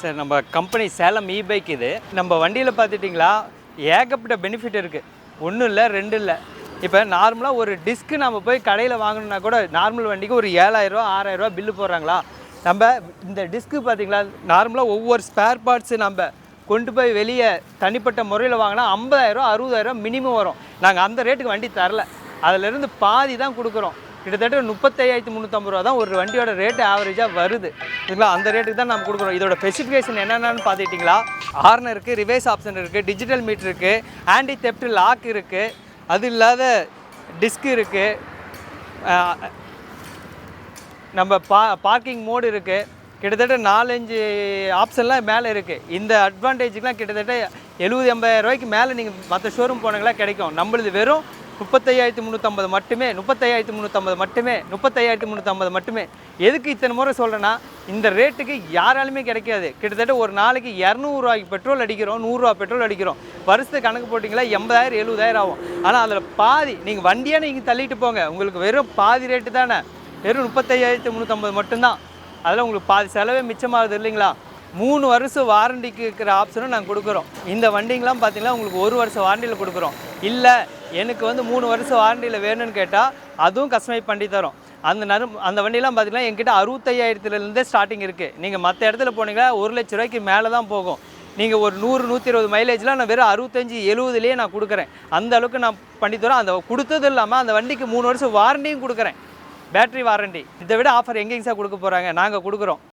Sir நம்ம company Salem இ bike இது. நம்ம வண்டியில் பார்த்துட்டிங்களா? ஏகப்பட்ட பெனிஃபிட் இருக்குது ஒன்றும் இல்லை ரெண்டு இல்லை. இப்போ நார்மலாக ஒரு டிஸ்க்கு நம்ம போய் கடையில் வாங்கணும்னா கூட நார்மல் வண்டிக்கு ஒரு ஏழாயிரரூவா ஆறாயிரரூவா பில்லு போடுறாங்களா? நம்ம இந்த டிஸ்க்கு பார்த்தீங்களா? நார்மலாக ஒவ்வொரு ஸ்பேர் பார்ட்ஸு நம்ம கொண்டு போய் வெளியே தனிப்பட்ட முறையில் வாங்கினா ஐம்பதாயிரரூவா அறுபதாயிரம் மினிமம் வரும். நாங்கள் அந்த ரேட்டுக்கு வண்டி தரல. அதிலிருந்து பாதி தான் கொடுக்குறோம். கிட்டத்தட்ட முப்பத்தையாயிரத்தி முந்நூற்றம்பது ரூபா தான் ஒரு வண்டியோட ரேட்டு ஆவரேஜாக வருது. சரிங்களா? அந்த ரேட்டுக்கு தான் நம்ம கொடுக்குறோம். இதோட ஸ்பெசிஃபிகேஷன் என்னென்னு பார்த்துக்கிட்டிங்களா? ஹார்ன் இருக்குது ரிவேஸ் ஆப்ஷன் இருக்குது டிஜிட்டல் மீட் இருக்குது ஆன்டி தெப்ட் லாக் இருக்குது அது இல்லாத டிஸ்க் இருக்குது நம்ம பா பார்க்கிங் மோடு இருக்குது கிட்டத்தட்ட நாலஞ்சு ஆப்ஷன்லாம் மேலே இருக்குது இந்த அட்வான்டேஜுக்குலாம் கிட்டத்தட்ட எழுபது எண்பதாயிரம் ரூபாய்க்கு மேலே நீங்கள் மற்ற ஷோரூம் போனீங்களா கிடைக்கும். நம்மளுது வெறும் முப்பத்தையாயிரத்தி முந்நூற்றம்பது மட்டுமே முப்பத்தையாயிரத்தி முந்நூற்றம்பது மட்டுமே முப்பத்தையாயிரத்தி முந்நூற்றம்பது மட்டுமே. எதுக்கு இத்தனை முறை சொல்கிறேன்னா இந்த ரேட்டுக்கு யாராலுமே கிடைக்காது. கிட்டத்தட்ட ஒரு நாளைக்கு இரநூறுவாய்க்கு பெட்ரோல் அடிக்கிறோம் நூறுரூவா பெட்ரோல் அடிக்கிறோம். வருஷத்துக்கு கணக்கு போட்டிங்களா எண்பதாயிரம் எழுபதாயிரம் ஆகும். ஆனால் அதில் பாதி நீங்கள் வண்டியாக நீங்கள் தள்ளிட்டு போங்க. உங்களுக்கு வெறும் பாதி ரேட்டு தானே. வெறும் முப்பத்தையாயிரத்தி முந்நூற்றம்பது மட்டும்தான். அதில் உங்களுக்கு பாதி செலவே மிச்சமாகுது இல்லைங்களா? மூணு வருஷம் வாரண்டிக்கு இருக்கிற ஆப்ஷனும் நாங்கள் கொடுக்குறோம். இந்த வண்டிங்கெலாம் பார்த்தீங்கன்னா உங்களுக்கு ஒரு வருஷம் வாரண்டியில் கொடுக்குறோம். இல்லை எனக்கு வந்து மூணு வருஷம் வாரண்டியில் வேணும்னு கேட்டால் அதுவும் கஸ்டமைஸ் பண்ணி தரோம். அந்த நரு அந்த வண்டியெலாம் பார்த்தீங்கன்னா என்கிட்ட அறுபத்தையாயிரத்துலேருந்தே ஸ்டார்டிங் இருக்குது நீங்கள் மற்ற இடத்துல போனீங்கன்னா ஒரு லட்ச ரூபாய்க்கு மேலே தான் போகும். நீங்கள் ஒரு நூறு நூற்றி இருபது மைலேஜ்லாம் நான் வெறும் அறுபத்தஞ்சி எழுபதுலேயே நான் கொடுக்குறேன். அந்த அளவுக்கு நான் பண்ணி தரோம். அந்த கொடுத்தது இல்லாமல் அந்த வண்டிக்கு மூணு வருஷம் வாரண்டியும் கொடுக்குறேன். பேட்டரி வாரண்டி இதை விட ஆஃபர் எங்கேங்க சார் கொடுக்க போகிறாங்க நாங்கள் கொடுக்குறோம்.